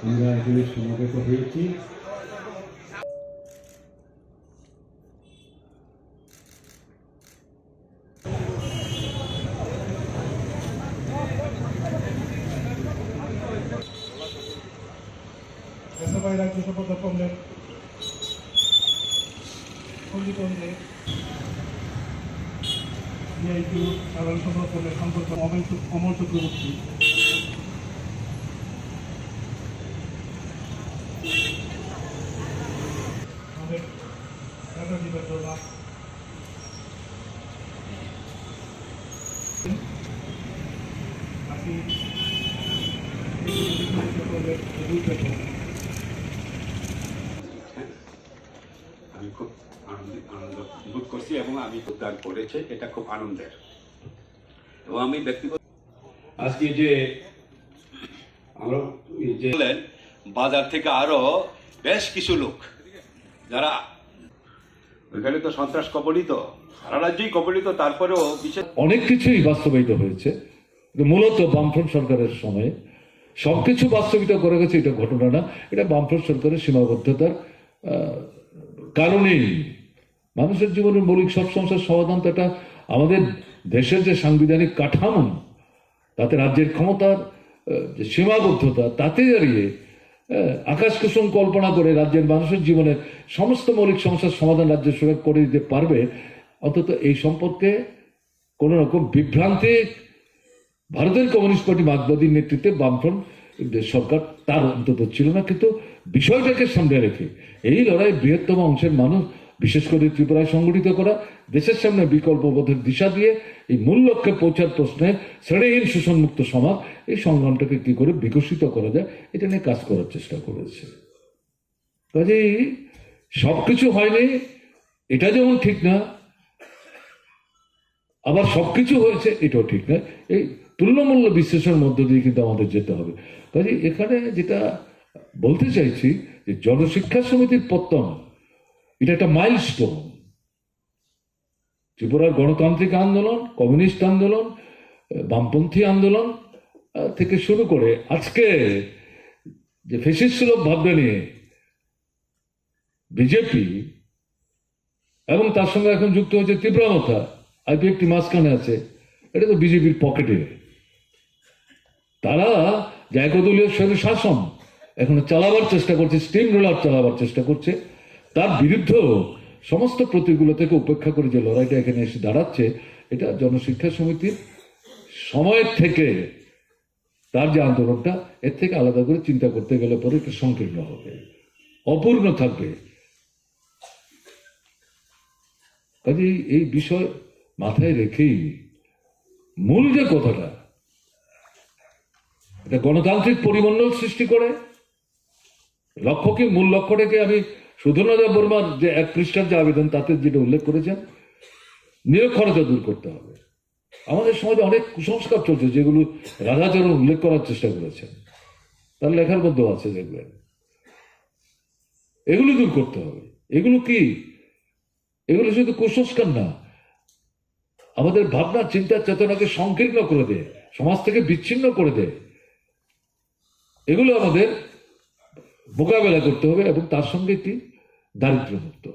আমরা এখানে সমাবেত হয়েছি। এসএফআই রাজ্য সঞ্জিত অঞ্জে সিআইটিউ সাধারণ সম্পাদক কমরেড সম্পর্ক অমল চক্রবর্তী আমাদের কমরেড রুল পেট্রোল আমি খুব আনন্দ বোধ করছি এবং আমি উদ্যান করেছে, এটা খুব আনন্দের। এবং আমি ব্যক্তিগত আজকে যে আমরা যে বাজার থেকে আরও বেশ কিছু লোক, যারা ওইখানে তো সন্ত্রাস কবলিত। সারা রাজ্যই কবলিত, তারপরেও বিশেষ অনেক কিছুই বাস্তবায়িত হয়েছে। মূলত বামফ্রন্ট সরকারের সময়ে সবকিছু বাস্তবিত করে গেছে, এটা ঘটনা না। এটা বামফ্রন্ট সরকারের সীমাবদ্ধতার কারণেই। মানুষের জীবনের মৌলিক সব সমস্যার সমাধান তো এটা আমাদের দেশের যে সাংবিধানিক কাঠামো, তাতে রাজ্যের ক্ষমতার যে সীমাবদ্ধতা, তাতে দাঁড়িয়ে আকাশ কুসুম কল্পনা করে রাজ্যের মানুষের জীবনে সমস্ত মৌলিক সমস্যার সমাধান রাজ্য সরকার করে দিতে পারবে, অন্তত এই সম্পর্কে কোন রকম বিভ্রান্তি, ভারতের কমিউনিস্ট পার্টি মার্কবাদীর নেতৃত্বে বামফ্রন্ট সরকার তার অন্তত ছিল না, কিন্তু বিষয়টাকে সামনে রেখে এই লড়াই বৃহত্তম অংশের মানুষ বিশেষ করে ত্রিপুরায় সংগঠিত করা, দেশের সামনে বিকল্প পথের দিশা দিয়ে এই মূল লক্ষ্যে পৌঁছার প্রশ্নে শ্রেণীহীন শোষণমুক্ত সমাজ এই সংগ্রামটাকে কি করে বিকশিত করা যায়, এটা নিয়ে কাজ করার চেষ্টা করেছে। কাজেই সবকিছু হয়নি, এটা যেমন ঠিক না, আবার সবকিছু হয়েছে, এটাও ঠিক না, এই তুল্যমূল্য বিশ্লেষণের মধ্য দিয়ে কিন্তু আমাদের যেতে হবে। কাজে এখানে যেটা বলতে চাইছি, যে জনশিক্ষা সমিতির পত্তন এটা একটা মাইলস্টোন ত্রিপুরার গণতান্ত্রিক আন্দোলন, কমিউনিস্ট আন্দোলন, বামপন্থী আন্দোলন থেকে শুরু করে আজকে যে ফেসিস সুলভ ভাবনা নিয়ে বিজেপি এবং তার সঙ্গে এখন যুক্ত হয়েছে তীব্রমতা আইপি একটি মাঝখানে আছে, এটা তো বিজেপির পকেটে। তারা যে একদলীয় স্বৈর শাসন এখন চালাবার চেষ্টা করছে স্টিম রোলার চালাবার চেষ্টা করছে। তার বিরুদ্ধেও সমস্ত প্রতিকূলতাকে উপেক্ষা করে যে লড়াইটা এখানে এসে দাঁড়াচ্ছে, এটা জনশিক্ষা সমিতির সময়ের থেকে তার যে আন্দোলনটা, এর থেকে আলাদা করে চিন্তা করতে গেলে পরে একটু সংকীর্ণ হবে, অপূর্ণ থাকবে। কাজেই এই বিষয় মাথায় রেখেই মূল যে কথাটা, এটা গণতান্ত্রিক পরিমণ্ডল সৃষ্টি করে। লক্ষ্য কি? মূল লক্ষ্যটাকে আমি সুধনদা বর্মার যে এক পৃষ্ঠার যে আবেদন, তাতে যেটা উল্লেখ করেছেন নিরক্ষরতা দূর করতে হবে। আমাদের সমাজে অনেক কুসংস্কার চলছে, যেগুলো রাধাচরণ উল্লেখ করার চেষ্টা করেছেন। তার লেখার মধ্যেও আছে দেখবেন এগুলো দূর করতে হবে। এগুলো কি? এগুলো শুধু কুসংস্কার না। আমাদের ভাবনা, চিন্তা, চেতনাকে সংকীর্ণ করে দেয়, সমাজ থেকে বিচ্ছিন্ন করে দেয়। এগুলো আমাদের মোকাবেলা করতে হবে এবং তার সঙ্গে একটি দারিদ্র মুক্ত